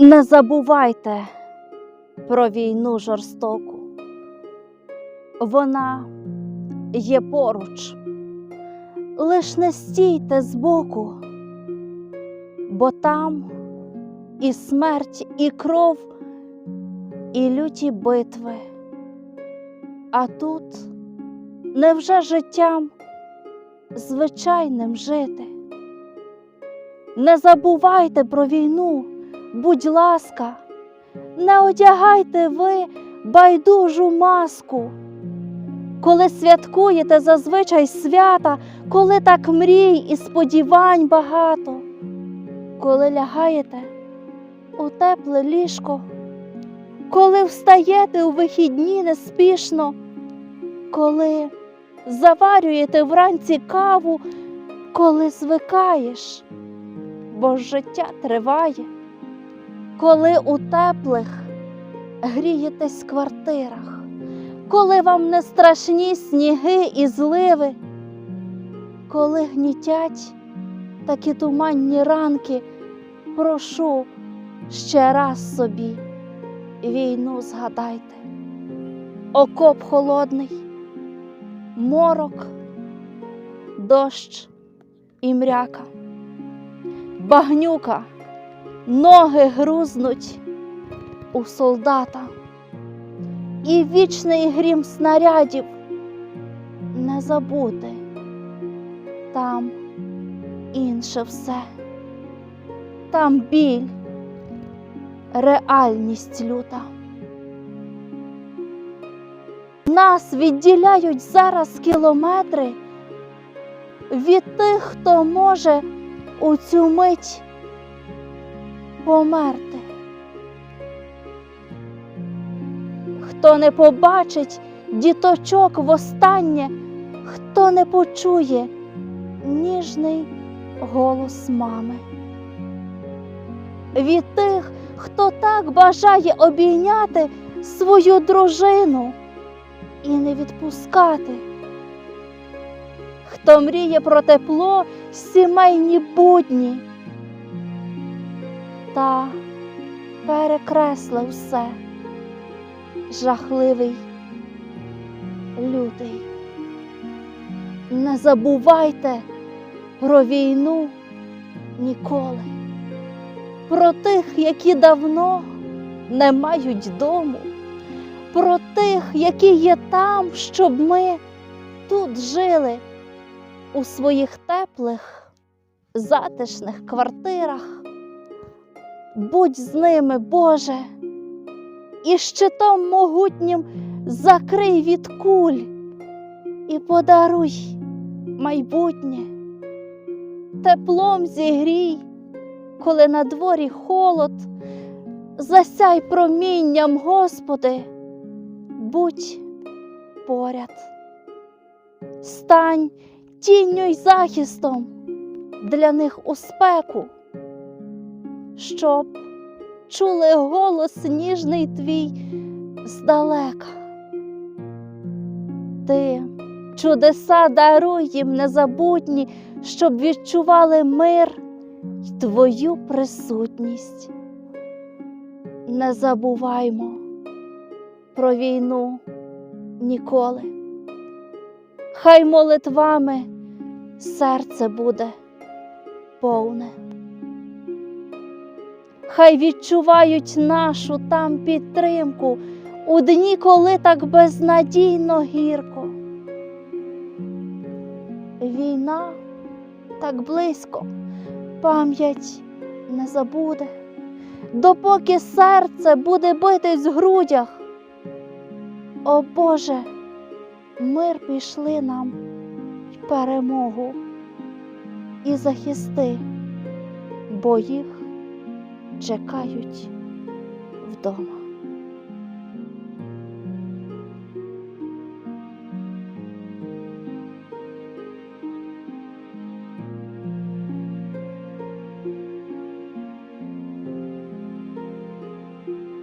Не забувайте про війну жорстоку. Вона є поруч. Лиш не стійте збоку, бо там і смерть, і кров, і люті битви. А тут невже життям звичайним жити? Не забувайте про війну, будь ласка, не одягайте ви байдужу маску. Коли святкуєте зазвичай свята, коли так мрій і сподівань багато, коли лягаєте у тепле ліжко, коли встаєте у вихідні неспішно, коли заварюєте вранці каву, коли звикаєш, бо життя триває, коли у теплих грієтесь квартирах коли вам не страшні сніги і зливи, коли гнітять такі туманні ранки, прошу ще раз собі війну згадайте. Окоп холодний, морок, дощ і мряка, багнюка, ноги грузнуть у солдата і вічний грім снарядів не забути. Там інше все, там біль, реальність люта. Нас відділяють зараз кілометри від тих, хто може у цю мить померти. хто не побачить діточок востаннє, хто не почує ніжний голос мами. Від тих, хто так бажає обійняти свою дружину і не відпускати, хто мріє про тепло сімейні будні та перекреслив все жахливий лютий. Не забувайте про війну ніколи, про тих, які давно не мають дому, про тих, які є там, щоб ми тут жили у своїх теплих, затишних квартирах. Будь з ними, Боже і щитом могутнім закрий від куль і подаруй майбутнє, теплом зігрій, коли на дворі холод, засяй промінням, Господи, будь поряд, стань тінню й захистом для них у спеку, щоб чули голос ніжний твій здалека. Ти чудеса даруй їм незабутні, щоб відчували мир й твою присутність. Не забуваймо про війну ніколи. Хай молитвами серце буде повне хай відчувають нашу там підтримку у дні, коли так безнадійно гірко. Війна так близько, пам'ять не забуде, допоки серце буде битись в грудях. О Боже, мир пішли нам в перемогу і захисти, бо їх чекають вдома.